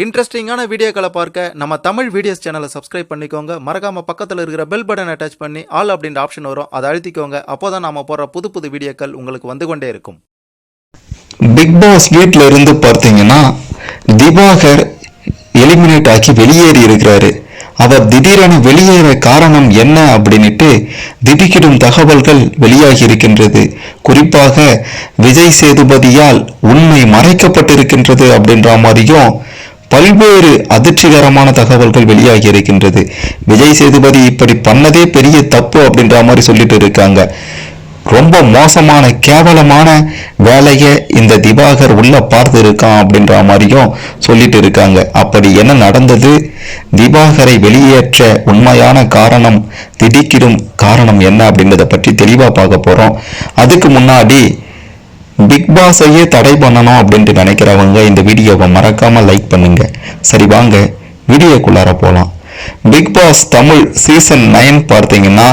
இன்ட்ரெஸ்டிங்கான வீடியோக்களை பார்க்க நம்ம தமிழ் வீடியோஸ் சேனலை சப்ஸ்கிரைப் பண்ணிக்கோங்க. மறக்காம பக்கத்தில் இருக்கிற பெல் பட்டன் அட்டாச் பண்ணி ஆல் அப்படின்ற ஆப்ஷன் வரும். அதை அழுத்திக்கோங்க. அப்போதான் நாம போற புது புது வீடியோக்கள் உங்களுக்கு வந்து கொண்டே இருக்கும். பிக் பாஸ் வீட்ல இருந்து பார்த்தீங்கன்னா திவாகர் எலிமினேட் ஆக்கி வெளியேறி இருக்கிறாரு. அவர் திடீரென வெளியேற காரணம் என்ன அப்படின்னுட்டு திடுக்கிடும் தகவல்கள் வெளியாகி இருக்கின்றது. குறிப்பாக விஜய் சேதுபதியால் உண்மை மறைக்கப்பட்டிருக்கின்றது அப்படின்ற மாதிரியும் பல்வேறு அதிர்ச்சிகரமான தகவல்கள் வெளியாகி இருக்கின்றது. விஜய் சேதுபதி இப்படி பண்ணதே பெரிய தப்பு அப்படின்ற மாதிரி சொல்லிட்டு இருக்காங்க. ரொம்ப மோசமான கேவலமான வேலையை இந்த திவாகர் உள்ள பார்த்து இருக்கான் அப்படின்ற மாதிரியும் சொல்லிட்டு இருக்காங்க. அப்படி என்ன நடந்தது? திவாகரை வெளியேற்ற உண்மையான காரணம் திடுக்கிடும் காரணம் என்ன அப்படின்றத பற்றி தெளிவா பார்க்க போறோம். அதுக்கு முன்னாடி பிக் பாஸையே தடை பண்ணணும் அப்படின்ட்டு நினைக்கிறவங்க இந்த வீடியோவை மறக்காம லைக் பண்ணுங்க. சரி வாங்க வீடியோக்குள்ளார போகலாம் Bigg Boss Tamil season nine பார்த்தீங்கன்னா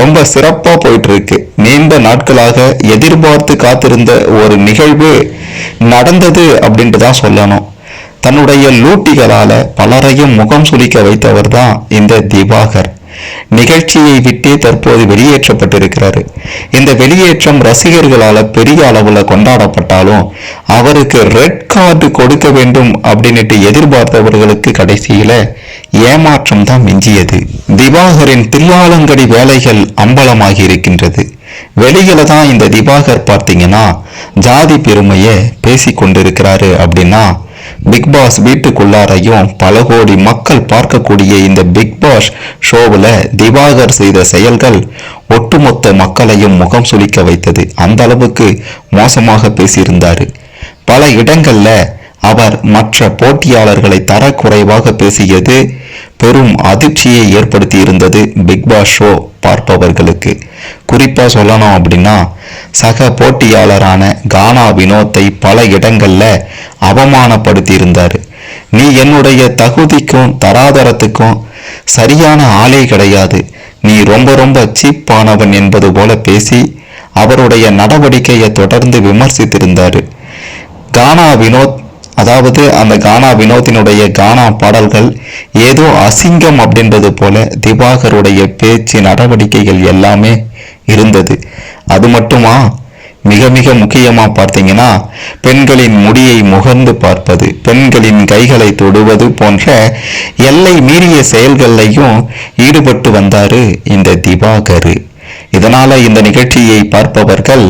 ரொம்ப சிறப்பாக போயிட்டு இருக்கு நீண்ட நாட்களாக எதிர்பார்த்து காத்திருந்த ஒரு நிகழ்வு நடந்தது அப்படின்ட்டு தான் சொல்லணும். தன்னுடைய லூட்டிகளால் பலரையும் முகம் சுளிக்க வைத்தவர் தான் இந்த திவாகர். நிகழ்ச்சியை விட்டே தற்போது வெளியேற்றப்பட்டிருக்கிறார் இந்த வெளியேற்றம் ரசிகர்களால பெரிய அளவுல கொண்டாடப்பட்டாலும் அவருக்கு ரெட் கார்டு கொடுக்க வேண்டும் அப்படின்ட்டு எதிர்பார்த்தவர்களுக்கு கடைசியில ஏமாற்றம் தான் மிஞ்சியது. திவாகரின் தில்லாலங்கடி வேலைகள் அம்பலமாகி இருக்கின்றது. வெளியில தான் இந்த திவாகர் பார்த்தீங்கன்னா ஜாதி பெருமையை பேசி கொண்டிருக்கிறாரு அப்படின்னா பிக் பாஸ் வீட்டுக்குள்ளாரையும் பல கோடி மக்கள் பார்க்கக்கூடிய இந்த பிக் பாஸ் ஷோவில் திவாகர் செய்த செயல்கள் ஒட்டுமொத்த மக்களையும் முகம் சுளிக்க வைத்தது. அந்த அளவுக்கு மோசமாக பேசியிருந்தாரு. பல இடங்களில் அவர் மற்ற போட்டியாளர்களை தரக்குறைவாக பேசியது பெரும் அதிர்ச்சியை ஏற்படுத்தி இருந்தது பிக் பாஸ் ஷோ பார்ப்பவர்களுக்கு. குறிப்பாக சொல்லணும் அப்படின்னா சக போட்டியாளரான கானா வினோத்தை பல இடங்களில் அவமானப்படுத்தியிருந்தார். நீ என்னுடைய தகுதிக்கும் தராதரத்துக்கும் சரியான ஆளே கிடையாது. நீ ரொம்ப ரொம்ப சீப்பானவன் என்பது போல பேசி அவருடைய நடவடிக்கையை தொடர்ந்து விமர்சித்திருந்தார். கானா வினோத் அதாவது அந்த கானா வினோத்தினுடைய கானா பாடல்கள் ஏதோ அசிங்கம் அப்படின்றது போல திவாகருடைய பேச்சு நடவடிக்கைகள் எல்லாமே இருந்தது. அது மட்டுமா? மிக மிக முக்கியமா பார்த்தீங்கன்னா பெண்களின் முடியை முகர்ந்து பார்ப்பது பெண்களின் கைகளை தொடுவது போன்ற எல்லை மீறிய செயல்களையும் ஈடுபட்டு வந்தாரு இந்த திவாகரு. இதனால இந்த நிகழ்ச்சியை பார்ப்பவர்கள்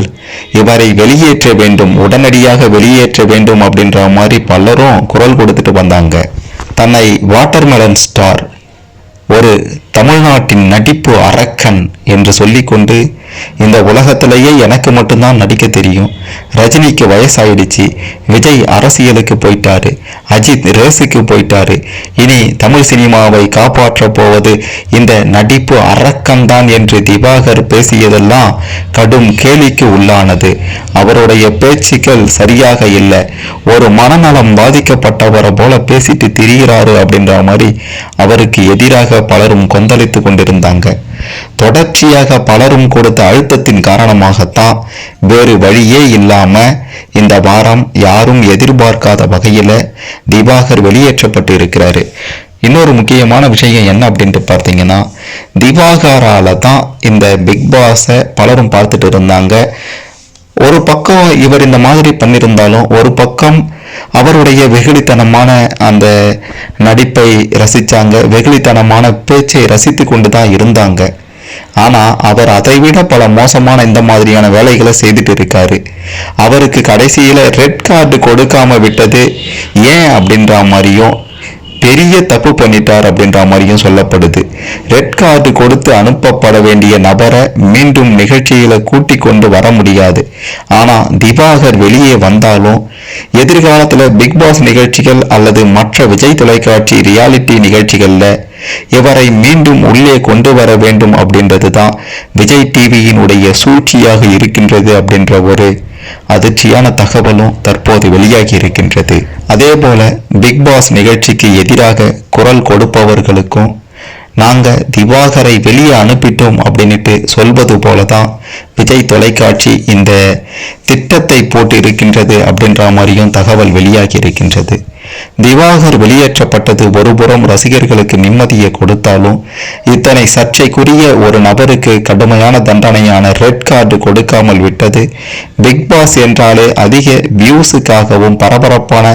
இவரை வெளியேற்ற வேண்டும் உடனடியாக வெளியேற்ற வேண்டும் அப்படின்ற மாதிரி பலரும் குரல் கொடுத்துட்டு வந்தாங்க. தன்னை வாட்டர்மெலன் ஸ்டார் ஒரு தமிழ்நாட்டின் நடிப்பு அரக்கன் என்று சொல்லிக்கொண்டு இந்த உலகத்திலேயே எனக்கு மட்டும்தான் நடிக்க தெரியும். ரஜினிக்கு வயசாயிடுச்சு. விஜய் அரசியலுக்கு போயிட்டாரு. அஜித் ரேஸுக்கு போயிட்டாரு. இனி தமிழ் சினிமாவை காப்பாற்ற போவது இந்த நடிப்பு அரக்கன் தான் என்று திவாகர் பேசியதெல்லாம் கடும் கேலிக்கு உள்ளானது. அவருடைய பேச்சுக்கள் சரியாக இல்லை. ஒரு மனநலம் பாதிக்கப்பட்டவரை போல பேசிட்டு திரிகிறாரு அப்படின்ற மாதிரி அவருக்கு எதிராக பலரும் கொந்தளித்து கொண்டிருந்தாங்க. தொடர்ச்சியாக பலரும் கொடுத்த அழுத்தத்தின் காரணமாகத்தான் வேறு வழியே இல்லாம இந்த வாரம் யாரும் எதிர்பார்க்காத வகையில திவாகர் வெளியேற்றப்பட்டு இருக்கிறாரு இன்னொரு முக்கியமான விஷயம் என்ன அப்படின்ட்டு பார்த்தீங்கன்னா திவாகரால தான் இந்த பிக் பாஸை பலரும் பார்த்துட்டு இருந்தாங்க. ஒரு பக்கம் இவர் இந்த மாதிரி பண்ணியிருந்தாலும் ஒரு பக்கம் அவருடைய வெகுளித்தனமான அந்த நடிப்பை ரசித்தாங்க வெகுளித்தனமான பேச்சை ரசித்து கொண்டு தான் இருந்தாங்க. ஆனால் அவர் அதைவிட பல மோசமான இந்த மாதிரியான வேலைகளை செய்துட்டு இருக்காரு. அவருக்கு கடைசியில் ரெட் கார்டு கொடுக்காம விட்டது ஏன் அப்படின்ற மாதிரியும் பெரிய தப்பு பண்ணிட்டார் அப்படின்ற மாதிரியும் சொல்லப்படுது. ரெட் கார்டு கொடுத்து அனுப்பப்பட வேண்டிய நபரை மீண்டும் நிகழ்ச்சியில கூட்டி கொண்டு வர முடியாது. ஆனா திவாகர் வெளியே வந்தாலும் எதிர்காலத்துல பிக் பாஸ் நிகழ்ச்சிகள் அல்லது மற்ற விஜய் தொலைக்காட்சி ரியாலிட்டி நிகழ்ச்சிகள்ல இவரை மீண்டும் உள்ளே கொண்டு வர வேண்டும் அப்படின்றது தான் விஜய் டிவியினுடைய சூழ்ச்சியாக இருக்கின்றது அப்படின்ற ஒரு அதிர்ச்சியான தகவலும் தற்போது வெளியாகி இருக்கின்றது. அதே போல பிக் பாஸ் நிகழ்ச்சிக்கு எதிராக குரல் கொடுப்பவர்களுக்கும் நாங்க திவாகரை வெளியே அனுப்பிட்டோம் அப்படின்னுட்டு சொல்வது போல தான் விஜய் தொலைக்காட்சி இந்த திட்டத்தை போட்டு இருக்கின்றது அப்படின்ற மாதிரியும் தகவல் வெளியாகி இருக்கின்றது. திவாகர் வெளியேற்றப்பட்டது ஒருபுறம் ரசிகர்களுக்கு நிம்மதியை கொடுத்தாலும் இத்தனை சர்ச்சைக்குரிய ஒரு நபருக்கு கடுமையான தண்டனையான ரெட் கார்டு கொடுக்காமல் விட்டது. பிக் பாஸ் என்றாலே அதிக வியூஸுக்காகவும் பரபரப்பான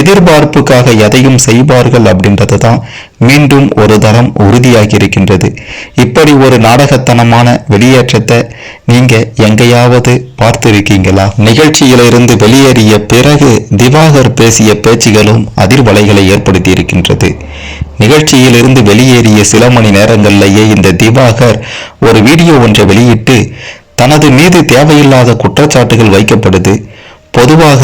எதிர்பார்ப்புக்காக எதையும் செய்வார்கள் அப்படின்றது தான் மீண்டும் ஒரு தரம் உறுதியாகி இருக்கின்றது இப்படி ஒரு நாடகத்தனமான வெளியேற்றத்தை நீங்க எங்கேயாவது பார்த்திருக்கீங்களா? நிகழ்ச்சியிலிருந்து வெளியேறிய பிறகு திவாகர் பேசிய பேச்சுகளும் அதிர்வலைகளை ஏற்படுத்தி இருக்கின்றது நிகழ்ச்சியிலிருந்து வெளியேறிய சில மணி நேரங்களிலேயே இந்த திவாகர் ஒரு வீடியோ ஒன்றை வெளியிட்டு தனது மீது தேவையில்லாத குற்றச்சாட்டுகள் வைக்கப்படுது. பொதுவாக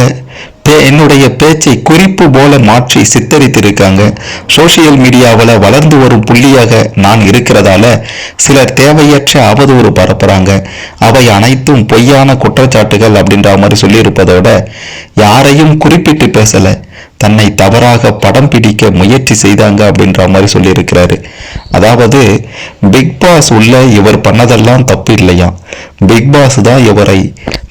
என்னுடைய பேச்சை குறிப்பு போல மாற்றி சித்தரித்திருக்காங்க. சோஷியல் மீடியாவில் வளர்ந்து வரும் புள்ளியாக நான் இருக்கிறதால சிலர் தேவையற்ற அவதூறு பரப்புறாங்க. அவை அனைத்தும் பொய்யான குற்றச்சாட்டுகள் அப்படின்ற மாதிரி சொல்லியிருப்பதோட யாரையும் குறிப்பிட்டு பேசலை. தன்னை தவறாக படம் பிடிக்க முயற்சி செய்தாங்க அப்படின்ற மாதிரி சொல்லியிருக்கிறாரு. அதாவது பிக் பாஸ் உள்ள இவர் பண்ணதெல்லாம் தப்பு இல்லையா? பிக் பாஸ் தான் இவரை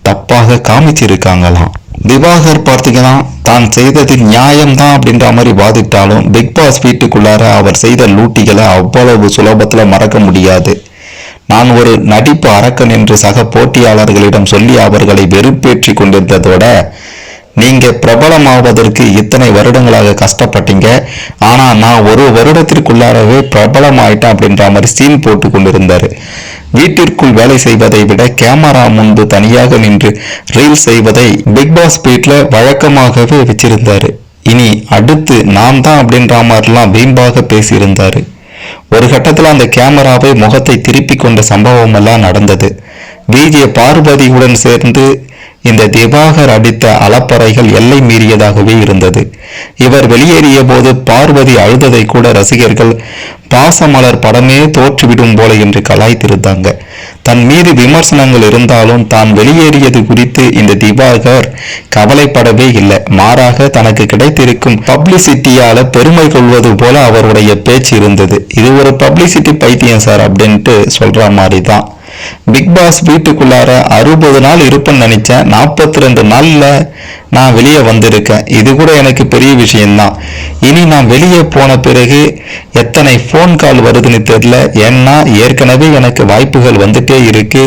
தப்பாக காமிச்சிருக்காங்களாம். திவாகர் பார்த்தீங்கன்னா தான் செய்தது நியாயம்தான் அப்படின்ற மாதிரி வாதிட்டாலும் பிக் பாஸ் வீட்டுக்குள்ளார அவர் செய்த லூட்டிகளை அவ்வளவு சுலபத்தில் மறக்க முடியாது. நான் ஒரு நடிப்பு அரக்கன் என்று சக போட்டியாளர்களிடம் சொல்லி அவர்களை வெறுப்பேற்றி கொண்டிருந்ததோட நீங்க பிரபலமாவதற்கு இத்தனை வருடங்களாக கஷ்டப்பட்டீங்க. ஆனா நான் ஒரு வருடத்திற்குள்ளாரவே பிரபலமாயிட்டேன் அப்படின்ற மாதிரி சீன் போட்டு கொண்டிருந்தாரு. வீட்டிற்குள் வேலை செய்வதை விட கேமரா முன்பு தனியாக நின்று ரீல் செய்வதை பிக் பாஸ் வீட்ல வழக்கமாகவே வச்சிருந்தாரு. இனி அடுத்து நான் தான் அப்படின்ற மாதிரிலாம் வீம்பாக பேசியிருந்தாரு. ஒரு கட்டத்தில் அந்த கேமராவை முகத்தை திருப்பி கொண்ட சம்பவமெல்லாம் நடந்தது. விஜய பார்வதியுடன் சேர்ந்து இந்த திவாகர் அடித்த அலப்பறைகள் எல்லை மீறியதாகவே இருந்தது. இவர் வெளியேறிய போது பார்வதி அழுததை கூட ரசிகர்கள் பாசமலர் படமே தோற்றுவிடும் போல என்று கலாய்த்திருந்தாங்க. தன் மீது விமர்சனங்கள் இருந்தாலும் தான் வெளியேறியது குறித்து இந்த திவாகர் கவலைப்படவே இல்லை. மாறாக தனக்கு கிடைத்திருக்கும் பப்ளிசிட்டியால பெருமை கொள்வது போல அவருடைய பேச்சு இருந்தது. இது ஒரு பப்ளிசிட்டி பைத்தியம் சார் அப்படின்ட்டு சொல்ற மாதிரி தான் பிக் பாஸ் வீட்டுக்குள்ளார அறுபது நாள் இருப்பேன்னு நினைச்சேன். நாற்பத்தி ரெண்டு நாள்ல நான் வெளியே வந்திருக்கேன். இது கூட எனக்கு பெரிய விஷயம்தான். இனி நான் வெளியே போன பிறகு எத்தனை ஃபோன் கால் வருதுன்னு தெரியல. ஏன்னா ஏற்கனவே எனக்கு வாய்ப்புகள் வந்துட்டே இருக்கு.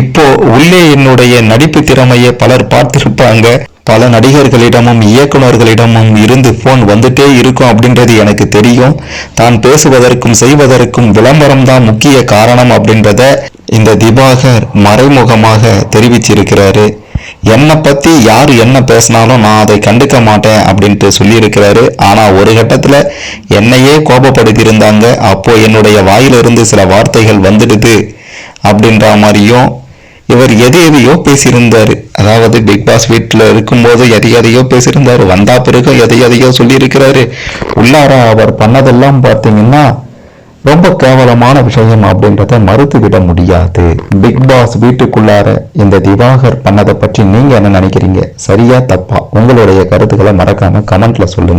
இப்போ உள்ளே என்னுடைய நடிப்பு திறமையை பலர் பார்த்திருப்பாங்க. பல நடிகர்களிடமும் இயக்குனர்களிடமும் இருந்து ஃபோன் வந்துட்டே இருக்கும் அப்படின்றது எனக்கு தெரியும். தான் பேசுவதற்கும் செய்வதற்கும் விளம்பரம் தான் முக்கிய காரணம் அப்படின்றத இந்த திவாகர் மறைமுகமாக தெரிவிச்சிருக்கிறாரு என்னை பற்றி யார் என்ன பேசினாலும் நான் அதை கண்டுக்க மாட்டேன் அப்படின்ட்டு சொல்லியிருக்கிறாரு. ஆனால் ஒரு கட்டத்தில் என்னையே கோபப்படுத்தியிருந்தாங்க. அப்போது என்னுடைய வாயிலிருந்து சில வார்த்தைகள் வந்துடுது அப்படின்ற மாதிரியும் இவர் எது எதையோ பேசியிருந்தார். அதாவது பிக் பாஸ் வீட்டில் இருக்கும்போது எதை எதையோ பேசியிருந்தார். வந்தா பிறகு எதை எதையோ சொல்லியிருக்கிறாரு. உள்ளார அவர் பண்ணதெல்லாம் பார்த்தீங்கன்னா ரொம்ப கேவலமான விஷயம் அப்படின்றத மறுத்துவிட முடியாது. பிக் பாஸ் வீட்டுக்குள்ளார இந்த திவாகர் பண்ணதை பற்றி நீங்க என்ன நினைக்கிறீங்க? சரியா தப்பா? உங்களுடைய கருத்துக்களை மறக்காம கமெண்ட்ல சொல்லுங்க.